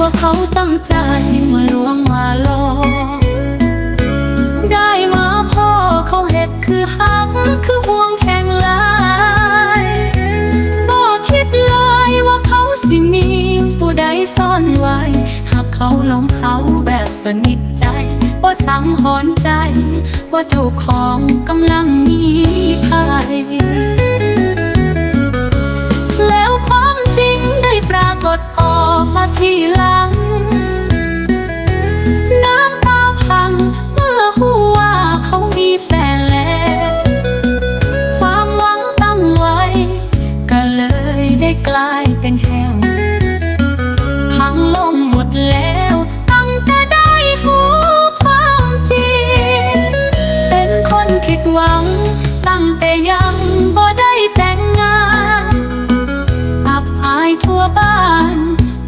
ว่าเขาตั้งใจมาลวงมาหลอกได้มาพ่อเขาเห็ดคือหักคือห่วงแข่งหลายบ่คิดเลยว่าเขาสิมีผู้ใดซ่อนไว้ หากเขาหลงเขาแบบสนิทใจว่าสังหรณ์ใจ ว่าเจ้าของกำลังมีภัย ได้กลายเป็นแหวพังลงหมดแล้ว ตั้งแต่ได้หูความจริง เป็นคนผิดหวัง ตั้งแต่ยังบ่ได้แต่งงาน อับอายทั่วบ้าน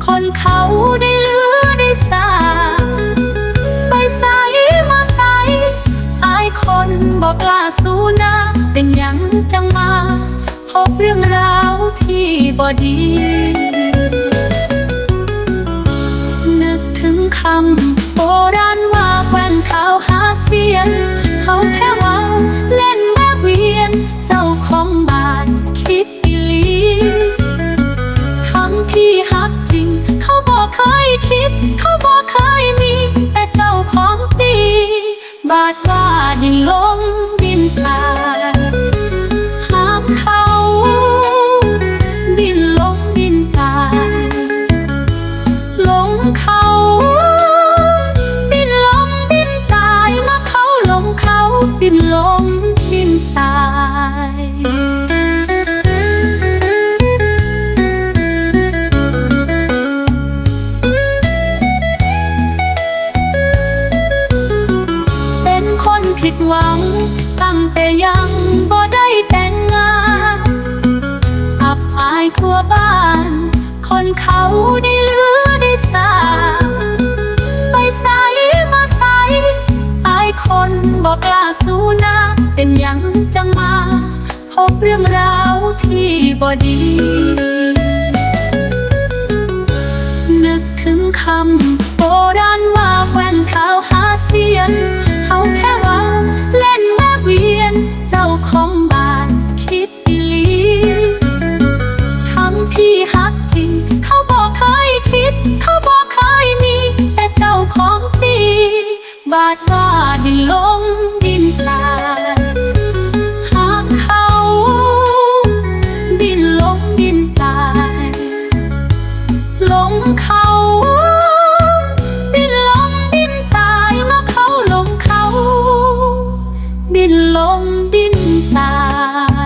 คนเขาได้ลือได้สาไปใสมาใสอายคนบอกกล้าสู้นะ เป็นยังจังมาพบเรื่องราว ที่บอดี นึกถึงคำโบราณว่าแควนขาวหาเสียน เขาแค่หวังเล่นแม่เวียน เจ้าของบ้านคิดอีหลีทั้งที่ฮักจริง เขาบอกเคยคิด เขาบอกเคยมี แต่เจ้าของดี บาดว่าดินลม ดินลมดินตายเป็นคนผิดหวัง ตั้งแต่ยังบ่ได้แต่งงาน อับอายทั่วบ้าน คนเขาได้เลือได้สาไปสา สู้นาเป็นยังจังมา พบเรื่องราวที่บอดี มดินตา